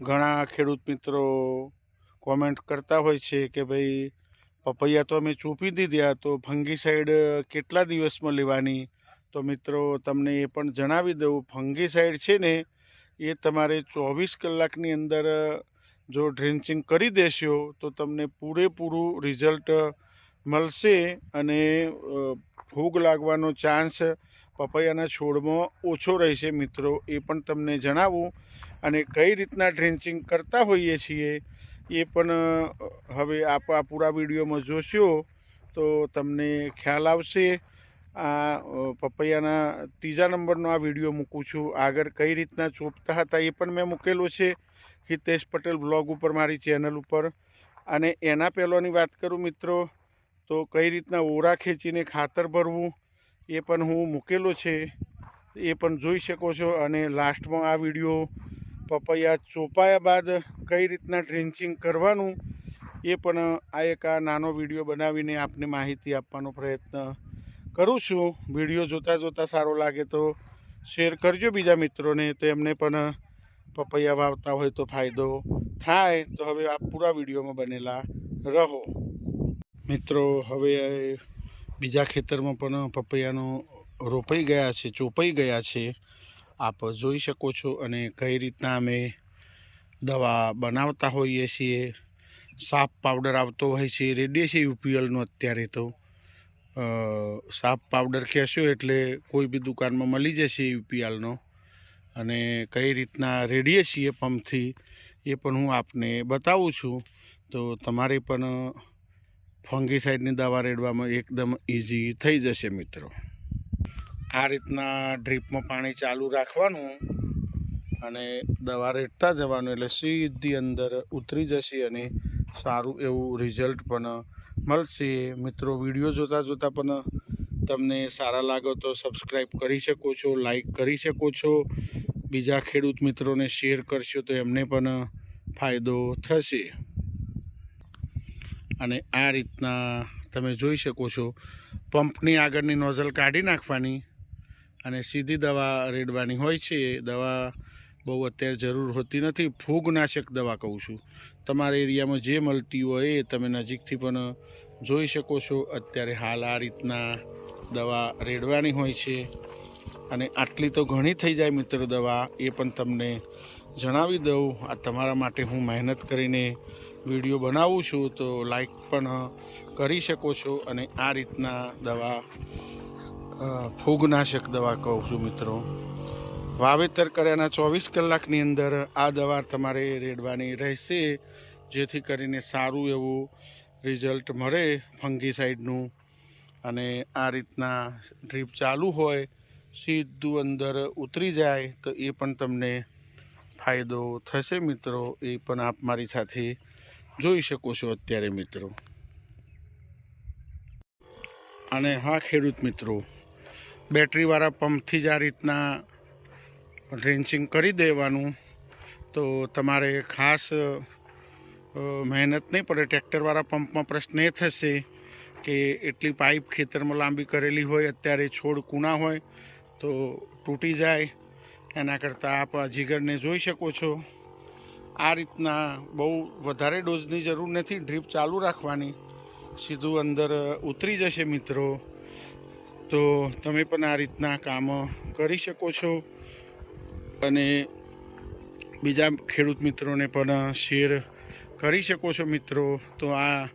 ઘણા ખેડૂત મિત્રો કોમેન્ટ કરતા હોય છે કે ભાઈ, પપૈયા તો અમે ચૂપી દીધા, તો ફંગીસાઇડ કેટલા દિવસમાં લેવાની? તો મિત્રો, તમને એ પણ જણાવી દઉં. ફંગીસાઇડ છે ને, એ તમારે ચોવીસ કલાકની અંદર, જો ડ્રેન્ચિંગ કરી દેશો, તો તમને પૂરેપૂરું રિઝલ્ટ, મળશે અને ફૂગ લાગવાનો ચાન્સ પપૈયાના છોડમાં ઓછો રહેશે મિત્રો, એ પણ તમને જણાવું. અને કઈ રીતના ડ્રેન્ચિંગ કરતા હોઈએ છીએ એ પણ હવે આપ, આ પૂરા વિડીયોમાં જોશો તો તમને ખ્યાલ આવશે. આ પપૈયાના ત્રીજા નંબરનો આ વીડિયો મૂકું છું. આગળ કઈ રીતના ચોપતા હતા એ પણ મેં મૂકેલો છે હિતેશ પટેલ બ્લોગ ઉપર, મારી ચેનલ ઉપર. અને એના પહેલાંની વાત કરું મિત્રો, તો કઈ રીતના ઓરા ખેંચીને ખાતર ભરવું એ પણ હું મૂકેલો છે. એ પણ જોઈ શકો છો અને લાસ્ટમાં આ વીડિયો પપૈયા ચોપાયા બાદ કઈ રીતના ડ્રેન્ચિંગ કરવાનું એ પણ આ એક આ નાનો વીડિયો બનાવીને આપને માહિતી આપવાનો પ્રયત્ન કરું છું. વીડિયો જોતાં જોતાં સારો લાગે તો શેર કરજો બીજા મિત્રોને. તો એમને પણ પપૈયા વાવતા હોય તો ફાયદો થાય. તો હવે આ પૂરા વિડીયોમાં બનેલા રહો. મિત્રો, હવે બીજા ખેતરમાં પણ પપૈયાનો રોપાઈ ગયા છે, ચોપાઈ ગયા છે. આપ જોઈ શકો છો અને કઈ રીતના અમે દવા બનાવતા હોઈએ છીએ. સાપ પાવડર આવતો હોય છે રેડીએ છીએ યુપીએલનો અત્યારે તો. સાપ પાવડર કહેશો એટલે કોઈ બી દુકાનમાં મળી જશે યુપીએલનો. અને કઈ રીતના રેડીએ છીએ પંપથી એ પણ હું આપને બતાવું છું. તો તમારે પણ ફંગીસાઇડની દવા રેડવામાં એકદમ ઇઝી થઈ જશે મિત્રો. આ રીતના ડ્રીપમાં પાણી ચાલુ રાખવાનું અને દવા રેડતા જવાનું એટલે સીધી અંદર ઉતરી જશે અને સારું એવું રિઝલ્ટ પણ મળશે. મિત્રો, વીડિયો જોતાં જોતાં પણ તમને સારા લાગો તો સબસ્ક્રાઈબ કરી શકો છો લાઈક કરી શકો છો. બીજા ખેડૂત મિત્રોને શેર કરશો તો એમને પણ ફાયદો થશે. અને આ રીતના તમે જોઈ શકો છો, પંપની આગળની નોઝલ કાઢી નાખવાની અને સીધી દવા રેડવાની હોય છે. દવા બહુ અત્યારે જરૂર હોતી નથી. ફૂગનાશક દવા કહું છું. તમારા એરિયામાં જે મળતી હોય એ તમે નજીકથી પણ જોઈ શકો છો. અત્યારે હાલ આ રીતના દવા રેડવાની હોય છે. અને આટલી તો ઘણી થઈ જાય મિત્રો દવા, એ પણ તમને જણાવી દઉં, આ તમારા માટે હું મહેનત કરીને વીડિયો બનાવું છું, તો લાઈક પણ કરી શકો છો અને આ રીતના દવા ફૂગનાશક દવા કહું છું મિત્રો. વાવેતર કર્યાના ચોવીસ કલાકની અંદર આ દવા તમારે રેડવાની રહેશે, જેથી કરીને સારું એવું રિઝલ્ટ મળે ફંગીસાઇડનું અને આ રીતના ડ્રીપ ચાલુ હોય, સીધું અંદર ઉતરી જાય, તો એ પણ તમને ફાયદો થશે મિત્રો એ પણ આપ મારી સાથે જોઈ શકો છો અત્યારે મિત્રો. અને હા, ખેડૂત મિત્રો, બેટરીવાળા પંપથી જ આ રીતના ડ્રેન્ચિંગ કરી દેવાનું. તો તમારે ખાસ મહેનત નહીં પડે, ટ્રેક્ટરવાળા પંપમાં પ્રશ્ન એ થશે કે એટલી પાઇપ ખેતરમાં લાંબી કરેલી હોય, અત્યારે છોડ કૂણા હોય, તો તૂટી જાય. એના કરતાં આપ જીગરને જોઈ શકો છો. આ રીતના બહુ વધારે ડોઝની જરૂર નથી, ડ્રીપ ચાલુ રાખવાની. સીધું અંદર ઉતરી જશે મિત્રો. તો તમે પણ આ રીતના કામ કરી શકો છો. અને બીજા ખેડૂત મિત્રોને પણ શેર કરી શકો છો મિત્રો. તો આ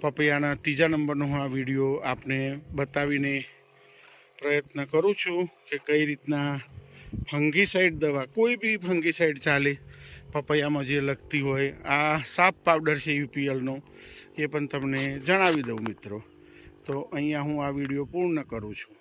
પપૈયાના ત્રીજા નંબરનો આ વીડિયો આપને બતાવીને પ્રયત્ન કરું છું કે કઈ રીતના ફંગીસાઇડ દવા, કોઈ બી ફંગીસાઇડ ચાલે, પપૈયામાં જે લગતી હોય, આ સાપ પાવડર છે યુપીએલનો, એ પણ તમને જણાવી દઉં મિત્રો. તો અહીંયા હું આ વીડિયો પૂર્ણ કરું છું.